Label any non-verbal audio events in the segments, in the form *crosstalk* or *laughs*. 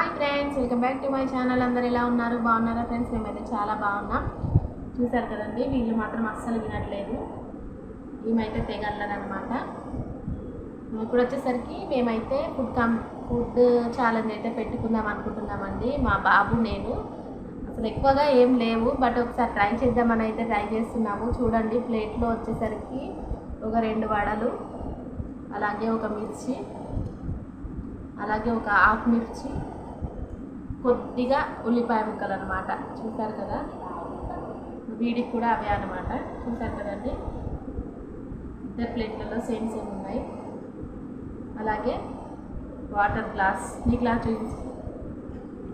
Hi friends welcome back to my channel అందరు ఎలా ఉన్నారు? బాగున్నారా ఫ్రెండ్స్ మేమైతే చాలా బాగున్నాం. చూసారు కదండి వీళ్ళు మాత్రం అస్సలు వినట్లేదు. ఈమెయితే తెగల్లదనమాట ఇప్పుడు వచ్చేసరికి మేమైతే ఫుడ్ కం ఫుడ్ ఛాలెంజ్ అయితే పెట్టుకుందాం అనుకుంటున్నామండి. మా బాబు నేను. అసలు ఎక్కువగా ఏం లేవు బట్ ఒకసారి ట్రై చేద్దామని అయితే ట్రై చేస్తున్నాము. చూడండి ప్లేట్లో వచ్చేసరికి ఒక రెండు వడలు అలాగే ఒక మిర్చి అలాగే ఒక హాఫ్ మిర్చి కొద్దిగా ఉల్లిపాయ ముక్కలు అనమాట చూసారు కదా? వీడికి కూడా అవే అనమాట చూసారు కదండి? ఇద్దరు ప్లేట్లలో సేమ్ సేమ్ ఉన్నాయి. అలాగే వాటర్ గ్లాస్. ఈ గ్లాస్ చూపించి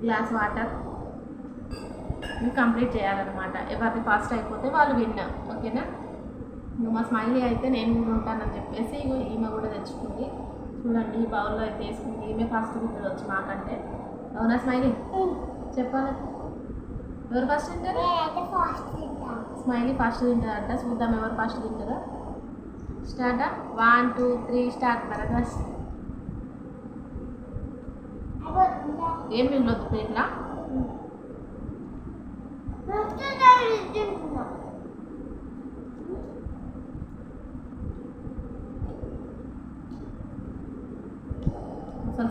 గ్లాస్ వాటర్. ఇవి కంప్లీట్ చేయాలన్నమాట. ఎవరిది ఫాస్ట్ అయిపోతే వాళ్ళు విన్నా. ఓకేనా? మా స్మైలీ అయితే నేను కూడా ఉంటానని చెప్పేసి ఈమె కూడా తెచ్చుకుంది. చూడండి ఈ బౌల్లో అయితే వేసుకుంది. ఈమె ఫాస్ట్ తింటుంది వచ్చి మాకంటే. అవునా స్మైలీ? చెప్పాలి. ఎవరు ఫస్ట్ తింటారు? స్మైలీ ఫాస్ట్ తింటారంట చూద్దాం ఎవరు ఫాస్ట్ తింటారా. Start? One two three start. Bharadwaj ఏం మిగిలొద్దు ప్లేట్లా?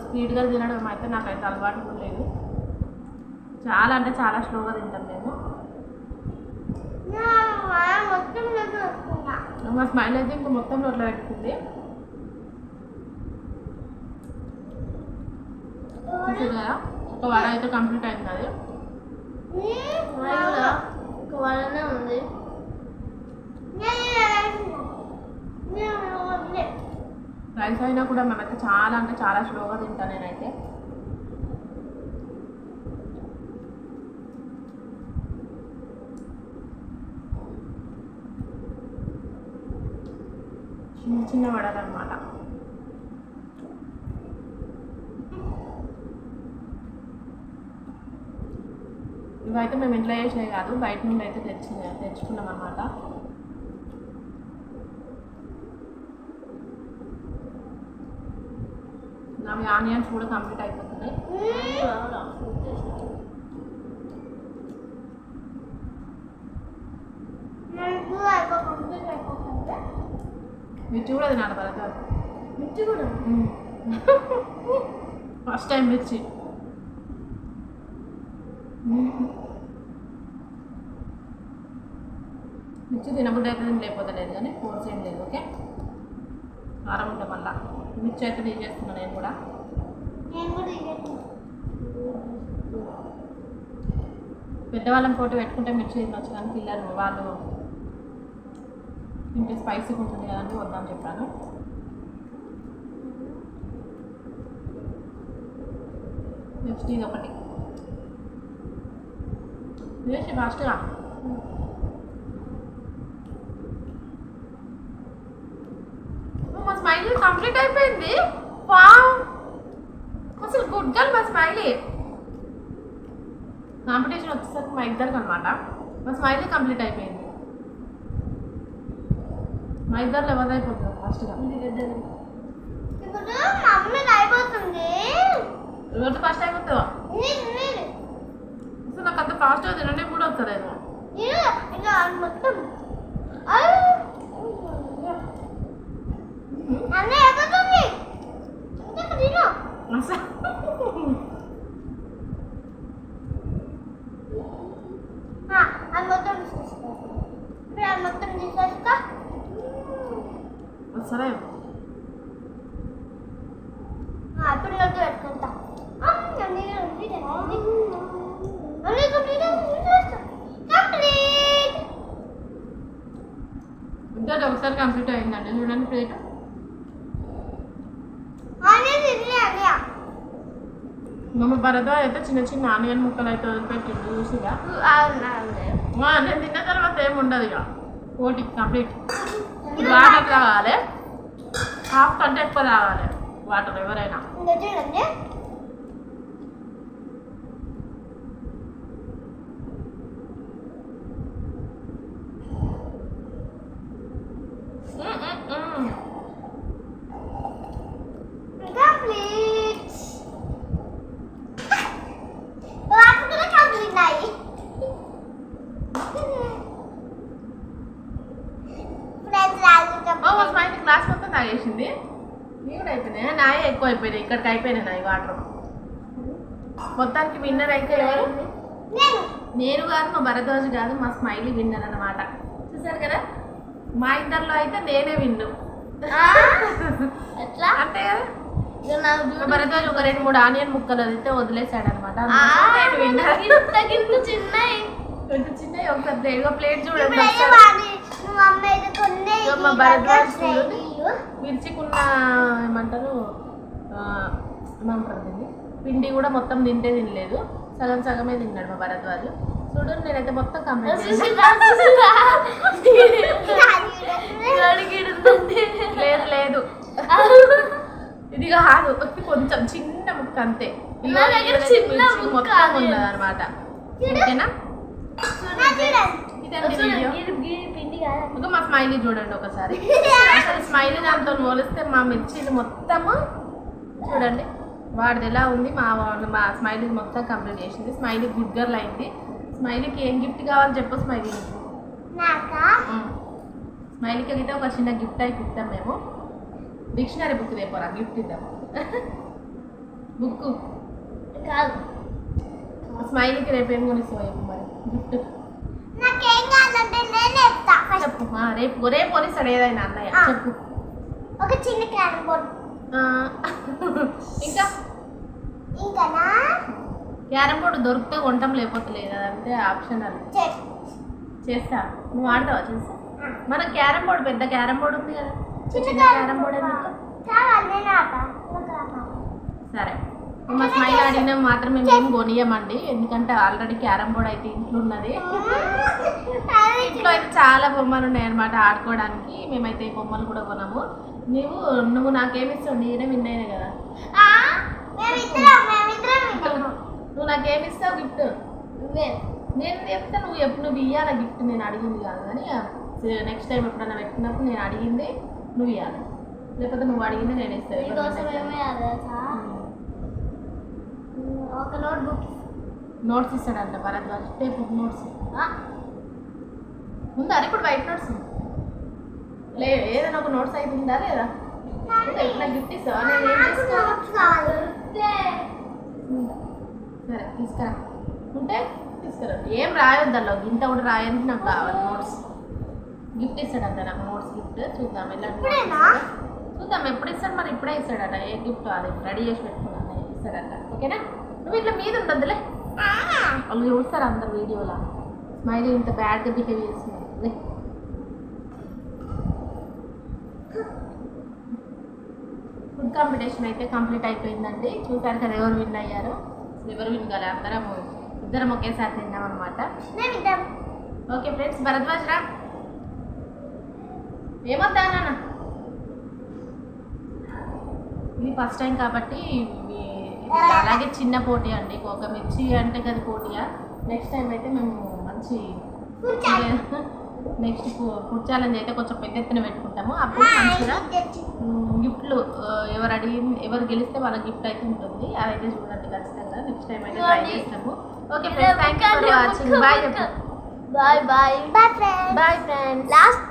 స్పీడ్గా తినడం అయితే నాకైతే అలవాటు కూడా లేదు. చాలా అంటే చాలా స్లోగా తింటాను నేను మా స్మైల్ అయితే ఇంకా మొత్తం నోట్లో పెట్టుకుంది. కదా ఒక వారం అయితే కంప్లీట్ అయింది అది. ఒక వారనే ఉంది. రైస్ అయినా కూడా మేమైతే చాలా అంటే చాలా స్లోగా తింటాను నేనైతే. చిన్న చిన్న వడలు అనమాట ఇవైతే మేము ఇంట్లో చేసినవి కాదు బయట నుండి అయితే తెచ్చి తెచ్చుకున్నాం అనమాట అవి ఆనియన్స్ కూడా కంప్లీట్ అయిపోతున్నాయి మిర్చి కూడా తినాలి బరగా మిర్చి కూడా ఫస్ట్ టైం మిర్చి మిర్చి తినబుద్ధి అయితే లేకపోతలేదు కానీ ఫోర్స్ ఏం లేదు ఓకే కారం ఉంటాం మళ్ళా మిర్చి అయితే తీసేస్తున్నాను నేను కూడా. నేను కూడా ఇదే పెద్దవాళ్ళని ఫోటో పెట్టుకుంటే మిర్చి తినొచ్చు కానీ పిల్లలు వాళ్ళు తింటే స్పైసీగా ఉంటుంది కదండి వద్దని చెప్పాను. నెక్స్ట్ ఇది ఒకటి. వేసి ఫాస్ట్గా మా స్మైలీ కంప్లీట్ అయిపోయింది. వావ్! అసలు గుడ్ గర్ల్ మా స్మైలీ. కాంపిటీషన్ వచ్చేసరికి మా ఇద్దరికి అనమాట మా స్మైలీ కంప్లీట్ అయిపోయింది. మా ఇద్దరు ఎవరు అయిపోతుంది. ఫస్ట్గా అయిపోతుంది ఫస్ట్ నేను అసలు నాకు అంత ఫాస్ట్గా తినడే కూడా వస్తలేదు మొత్తం అన్నీ అయిపోతుంది ఇంకా తిను అసలు ఆ, అది మొత్తం తీసేసుకో ఇప్పుడు అది మొత్తం తీసేసుకో అసలే ఆ, ఇప్పుడు నోట్ పెట్టుకుంటా ఆ, అన్నీ ఉంది కదా, ఉంది. అన్నీ complete అయింది, తీసేసుకో. ఇద్దరు ఒకసారి కంప్లీట్ అయిందండి. చూడండి ప్లేట్. మమ్మ భరత అయితే చిన్న చిన్న ఆనియన్ ముక్కలు అయితే వదిలిపెట్టిండు చూసిగా నేను తిన్న తర్వాత ఏమి ఉండదు ఇక. ఓటి కంప్లీట్. వాటర్ తాగాలి. హాఫ్ కంటే ఎక్కువ తాగాలి వాటర్ ఎవరైనా. చూడండి మ్మ్, మ్మ్, మ్మ్. Complete. అయిపోయినాయి అయిపోయినాయి. ఇక్కడికి అయిపోయినాయి నాయి వాటర్. మొత్తానికి విన్నర్ అయితే ఎవరు? నేను. కాదు మా భరద్వాజ్ కాదు మా స్మైలీ విన్నర్ అన్నమాట. చూసారు కదా? మా ఇద్దరిలో అయితే నేనే విన్ను ఎట్లా? అంతే కదా. భరద్వాజ్ ఒక రెండు మూడు ఆనియన్ ముక్కలు అయితే వదిలేసాడు అనమాట చిన్న ఒకసారి. ప్లేట్ చూడండి. మిర్చికున్న ఏమంటారు? ఏమంటారు దీన్ని పిండి కూడా మొత్తం తింటే తినలేదు. సగం సగమే తిన్నాడు మా భరద్వాజ్ చూడు నేనైతే మొత్తం కంప్లీట్. లేదు లేదు. ఇది కాదు. కొంచెం చిన్న ముక్క అంతే. మొత్తం. ఉన్నది అనమాట ఓకేనా? ఇంకా మా స్మైలీ చూడండి ఒకసారి. *laughs* అసలు స్మైలీ దాంతో పోలిస్తే మా మిర్చీలు మొత్తము చూడండి. వాడిది ఎలా ఉంది? మా వాళ్ళు మా స్మైలీ మొత్తం కంప్లీట్ చేసింది. స్మైలీ గుడ్ గర్ల్ అయింది. స్మైలీకి ఏం గిఫ్ట్ కావాలో చెప్పు స్మైలీ? స్మైలీకి అయితే ఒక చిన్న గిఫ్ట్ అయితే ఇస్తాం మేము. డిక్షనరీ బుక్ తెపోరా గిఫ్ట్ ఇద్దాం. *laughs* బుక్. కాదు. స్మైలీకి రేపు ఏం కొనిస్తావు చెప్పు మరి. గిఫ్ట్. చెప్పు. రేపు రేపు కొనిస్తాడు ఏదైనా అన్నయ్య. చెప్పు. ఒక చిన్న క్యారం బోర్డ్. ఇంకా? ఇంకనా? క్యారమ్ బోర్డు దొరికితే కొంటాం లేకపోతే లేదు. అదంతే ఆప్షన్ అది. చేస్తా. నువ్వు ఆడతావా చేస్తా? మన క్యారమ్ బోర్డు పెద్ద క్యారమ్ బోర్డు ఉంది కదా. చిన్న క్యారమ్ బోర్డు. సరే. మా స్మైల్ ఆడిన మాత్రం మేము ఏం కొనియమండి ఎందుకంటే ఆల్రెడీ క్యారమ్ బోర్డ్ అయితే ఇంట్లో ఉన్నది. ఇంట్లో అయితే చాలా బొమ్మలు ఉన్నాయి అనమాట ఆడుకోవడానికి. మేమైతే బొమ్మలు కూడా కొనము. నువ్వు నువ్వు నాకేమిస్తావు నేనే విన్ అయినా కదా. నువ్వు నాకేమిస్తావు గిఫ్ట్. నేను చెప్తా నువ్వు ఎప్పుడు నువ్వు ఇవ్వాలి గిఫ్ట్ నేను అడిగింది కాదు కానీ నెక్స్ట్ టైం ఎప్పుడైనా పెట్టినప్పుడు నేను అడిగింది నువ్వు ఇవ్వాలి లేకపోతే నువ్వు అడిగింది నేను ఇస్తాను ఒక నోట్ బుక్ నోట్స్ ఇస్తాడంట భరద్వాజ్ టేపు నోట్స్. ఉందా ఇప్పుడు వైట్ నోట్స్ లే ఏదైనా ఒక నోట్స్ అయితే ఉందా లేదా? ఎట్లా గిఫ్ట్ ఇస్తావా నేను ఏం సరే తీసుకురా. ఉంటే తీసుకురా. ఏం రాయొద్దు అలా ఇంత కూడా రాయడానికి నాకు కావాలి నోట్స్. గిఫ్ట్ ఇస్తాడంట నాకు నోట్స్ గిఫ్ట్. చూద్దాం ఎలాంటి. చూద్దాం ఎప్పుడు ఇస్తాడు? మరి ఇప్పుడే ఇస్తాడట. ఏ గిఫ్ట్ అది? రెడీ చేసి పెట్టుకున్నాను. ఇస్తాడట. ఓకేనా? నువ్వు ఇట్లా మీద ఉండొద్దులే. వాళ్ళు చూస్తారు అందరు వీడియోలో. స్మైలీ ఇంత బ్యాడ్గా బిహేవ్ చేస్తున్నారు. ఫుడ్ కాంపిటీషన్ అయితే కంప్లీట్ అయిపోయిందండి. చూసారు కదా ఎవరు విన్ అయ్యారు? ఎవరు విన్ కాలే? అందరం ఇద్దరం ఒకేసారి తిన్నాం అనమాట ఓకే ఫ్రెండ్స్ భరద్వాజ్ రా. ఏమొద్దా నాన్న? ఇది ఫస్ట్ టైం కాబట్టి అలాగే చిన్న పోటీ అండి. ఒక మిర్చి అంటే కదా పోటీయా? నెక్స్ట్ టైం అయితే మేము మంచి నెక్స్ట్ ఫుడ్ ఛాలెంజ్ అయితే కొంచెం పెద్ద ఎత్తున పెట్టుకుంటాము. అప్పుడు మంచిగా గిఫ్ట్లు ఎవరు అడిగి ఎవరు గెలిస్తే వాళ్ళ గిఫ్ట్ అయితే ఉంటుంది. అదైతే చూడండి ఖచ్చితంగా. నెక్స్ట్ టైం అయితే ట్రై చేస్తాము. Okay friends thank you for watching bye bye bye bye friends bye friends last